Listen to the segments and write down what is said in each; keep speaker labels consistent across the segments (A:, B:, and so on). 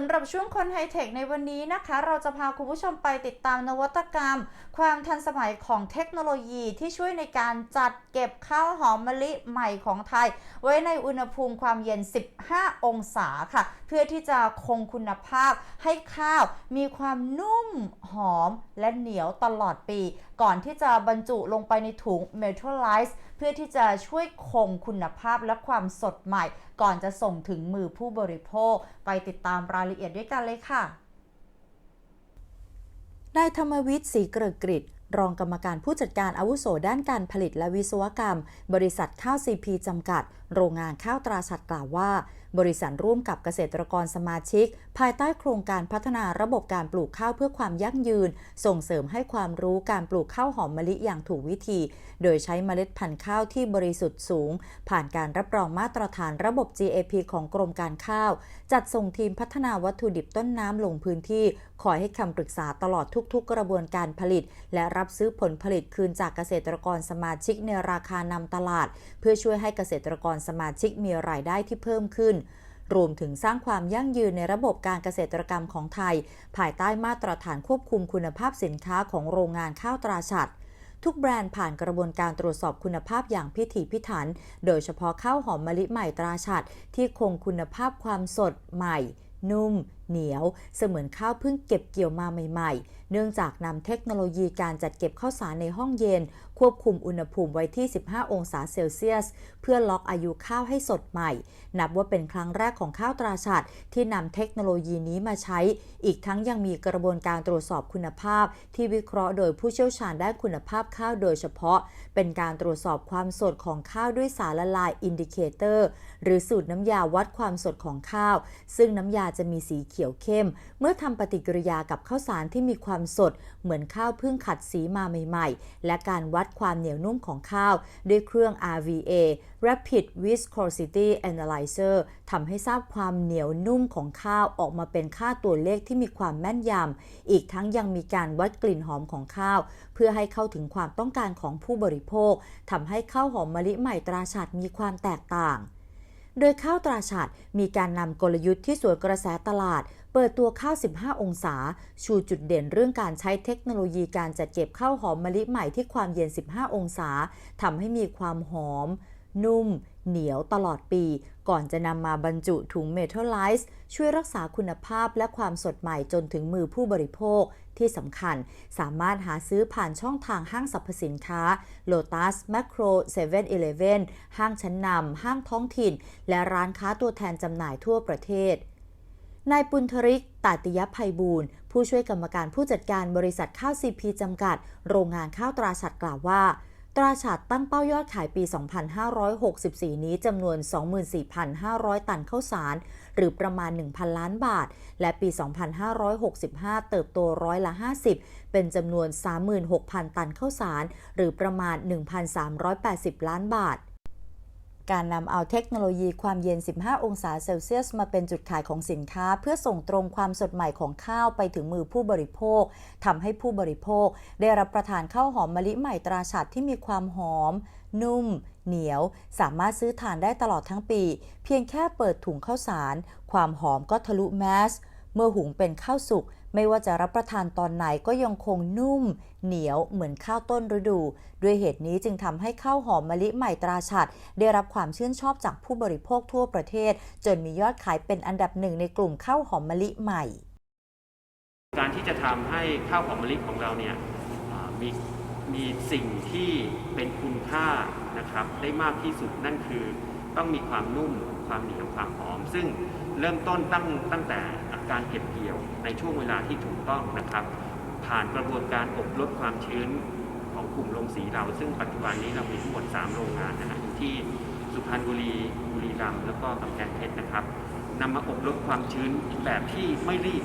A: ำหรับช่วงคนไฮเทคในวันนี้นะคะ เราจะพาคุณผู้ชมไปติดตามนวัตกรรม ความทันสมัยของเทคโนโลยีที่ช่วยในการจัดเก็บข้าวหอมมะลิใหม่ของไทย ไว้ในอุณหภูมิความเย็น 15 องศาค่ะ เพื่อที่จะคงคุณภาพให้ข้าวมีความนุ่มหอมและเหนียวตลอดปี ก่อนที่จะบรรจุลงไปในถุง m e t a l i z e เพื่อที่จะช่วยคงคุณภาพและความสดใหม่ ก่อนจะส่งถึงมือผู้บริโภค ไปติดตามรายละเอียดด้วยกันเลยค่ะนายธรรมวิทย์ศรีเกริกกริด รองกรรมการผู้จัดการอาวุโสด้านการผลิตและวิศวกรรม บริษัทข้าวซีพีจำกัด โรงงานข้าวตราชัดกล่าวว่า บริษัทร่วมกับเกษตรกรสมาชิก ภายใต้โครงการพัฒนาระบบการปลูกข้าวเพื่อความยั่งยืน ส่งเสริมให้ความรู้การปลูกข้าวหอมมะลิอย่างถูกวิธี โดยใช้เมล็ดพันธุ์ข้าวที่บริสุทธิ์สูง ผ่านการรับรองมาตรฐานระบบ GAP ของกรมการข้าว จัดส่งทีมพัฒนาวัตถุดิบต้นน้ำลงพื้นที่คอยให้คำปรึกษาตลอดทุก ๆ กระบวนการผลิต และรับซื้อผลผลิตคืนจากเกษตรกรสมาชิกในราคานำตลาด เพื่อช่วยให้เกษตรกรสมาชิกมีรายได้ที่เพิ่มขึ้น รวมถึงสร้างความยั่งยืนในระบบการเกษตรกรรมของไทย ภายใต้มาตรฐานควบคุมคุณภาพสินค้าของโรงงานข้าวตราฉัดทุกแบรนด์ผ่านกระบวนการตรวจสอบคุณภาพอย่างพิถีพิถัน โดยเฉพาะข้าวหอมมะลิใหม่ตราฉัด ที่คงคุณภาพความสดใหม่ นุ่ม เหนียว เสมือนข้าวเพิ่งเก็บเกี่ยวมาใหม่ ๆเนื่องจากนำเทคโนโลยีการจัดเก็บข้าวสารในห้องเย็น ควบคุมอุณหภูมิไว้ที่ 15 องศาเซลเซียส เพื่อล็อกอายุข้าวให้สดใหม่ นับว่าเป็นครั้งแรกของข้าวตราฉัดที่นำเทคโนโลยีนี้มาใช้ อีกทั้งยังมีกระบวนการตรวจสอบคุณภาพ ที่วิเคราะห์โดยผู้เชี่ยวชาญด้านคุณภาพข้าวโดยเฉพาะ เป็นการตรวจสอบความสดของข้าวด้วยสารละลายอินดิเคเตอร์ หรือสูตรน้ำยาวัดความสดของข้าว ซึ่งน้ำยาจะมีสีเขียวเข้ม เมื่อทำปฏิกิริยากับข้าวสารที่มีความความสด เหมือนข้าวเพิ่งขัดสีมาใหม่ ๆ และการวัดความเหนียวนุ่มของข้าว ด้วยเครื่อง RVA Rapid Viscosity Analyzer ทำให้ทราบความเหนียวนุ่มของข้าวออกมาเป็นค่าตัวเลขที่มีความแม่นยำ อีกทั้งยังมีการวัดกลิ่นหอมของข้าว เพื่อให้เข้าถึงความต้องการของผู้บริโภคทำให้ข้าวหอมมะลิใหม่ตราฉัดมีความแตกต่าง โดยข้าวตราฉัดมีการนำกลยุทธ์ที่สวนกระแสตลาด เปิดตัวข้าว 15 องศา ชูจุดเด่นเรื่องการใช้เทคโนโลยีการจัดเก็บข้าวหอมมะลิใหม่ที่ความเย็น 15 องศาทำให้มีความหอม นุ่ม เหนียวตลอดปี ก่อนจะนำมาบรรจุถุงเมทัลไลซ์ช่วยรักษาคุณภาพและความสดใหม่จนถึงมือผู้บริโภคที่สำคัญ สามารถหาซื้อผ่านช่องทางห้างสรรพสินค้า Lotus Macro 7-Eleven ห้างชั้นนำห้างท้องถิ่น และร้านค้าตัวแทนจำหน่ายทั่วประเทศ นายปุณธริก ตาติยภัยบูรณ์ ผู้ช่วยกรรมการผู้จัดการบริษัทข้าวซีพีจำกัด โรงงานข้าวตราฉัดกล่าวว่า ตราฉัดตั้งเป้ายอดขายปี 2564 นี้จำนวน 24,500 ตันข้าวสาร หรือประมาณ 1,000 ล้านบาท และปี 2565 เติบโตร้อยละ 50 เป็นจำนวน 36,000 ตันข้าวสาร หรือประมาณ 1,380 ล้านบาท การนำเอาเทคโนโลยีความเย็น 15 องศาเซลเซียส มาเป็นจุดขายของสินค้า เพื่อส่งตรงความสดใหม่ของข้าวไปถึงมือผู้บริโภคทำให้ผู้บริโภค ได้รับประทานข้าวหอมมะลิใหม่ตราฉัดที่มีความหอม นุ่ม เหนียว สามารถซื้อทานได้ตลอดทั้งปี เพียงแค่เปิดถุงข้าวสาร ความหอมก็ทะลุแมสเมื่อหุงเป็นข้าวสุก ไม่ว่าจะรับประทานตอนไหนก็ยังคงนุ่ม เหนียวเหมือนข้าวต้นฤดู ด้วยเหตุนี้จึงทำให้ข้าวหอมมะลิใหม่ตราฉัดได้รับความชื่นชอบจากผู้บริโภคทั่วประเทศ จนมียอดขายเป็นอันดับหนึ่งในกลุ่มข้าวหอมมะลิใหม่
B: การที่จะทำให้ข้าวหอมมะลิของเราเนี่ยมีมีสิ่งที่เป็นคุณค่านะครับได้มากที่สุดนั่นคือ ต้องมีความนุ่มความเหนียวความหอม ซึ่งเริ่มต้นตั้งตั้งแต่การเก็บเกี่ยวในช่วงเวลาที่ถูกต้องนะครับ ผ่านกระบวนการอบลดความชื้นของกลุ่มโรงสีเรา ซึ่งปัจจุบันนี้เรามีทั้งหมด 3 โรงงานนะฮะอยู่ที่สุพรรณบุรีบุรีรัมย์แล้วก็กำแพงเพชรนะครับนำมาอบลดความชื้นแบบที่ไม่รีบ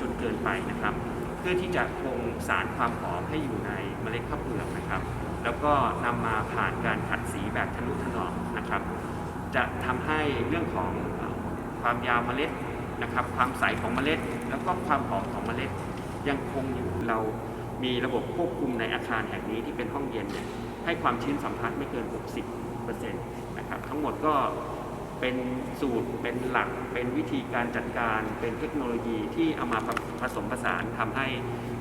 B: จนเกินไปนะครับ เพื่อที่จะคงสารความหอมให้อยู่ในเมล็ดข้าวเปลือกนะครับ แล้วก็นำมาผ่านการขัดสีแบบทะนุถนอมนะครับ ทำให้เรื่องของความยาวเมล็ดนะครับ ความใสของเมล็ด แล้วก็ความหอมของเมล็ดยังคงอยู่เรามีระบบควบคุมในอาคารแห่งนี้ที่เป็นห้องเย็นเนี่ยให้ความชื้นสัมผัสไม่เกิน 60%นะครับทั้งหมดก็เป็นสูตรเป็นหลัก เป็นวิธีการจัดการเป็นเทคโนโลยีที่เอามาผสมผสานทำให้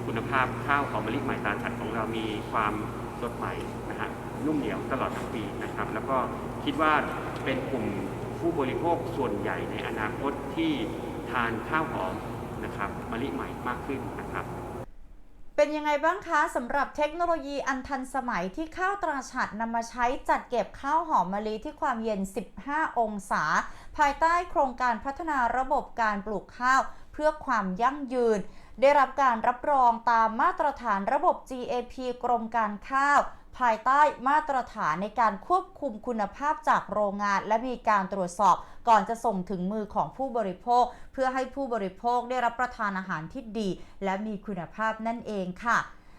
B: คุณภาพข้าวหอมมะลิใหม่ตาฉัดของเรามีความสดใหม่นะฮะนุ่มเหนียวตลอดทั้งปีนะครับ แล้วก็คิดว่า เป็นกลุ่มผู้บริโภคส่วนใหญ่ในอนาคตที่ทานข้าวหอมนะครับมะลิใหม่มากขึ้นนะครับ
C: เป็นยังไงบ้างคะสำหรับเทคโนโลยีอันทันสมัยที่ข้าวตราฉัดนำมาใช้จัดเก็บข้าวหอมมะลิที่ความเย็น 15 องศา ภายใต้โครงการพัฒนาระบบการปลูกข้าวเพื่อความยั่งยืน ได้รับการรับรองตามมาตรฐานระบบ GAP กรมการข้าว ภายใต้มาตรฐานในการควบคุมคุณภาพจากโรงงาน และมีการตรวจสอบก่อนจะส่งถึงมือของผู้บริโภค เพื่อให้ผู้บริโภคได้รับประทานอาหารที่ดี และมีคุณภาพนั่นเองค่ะ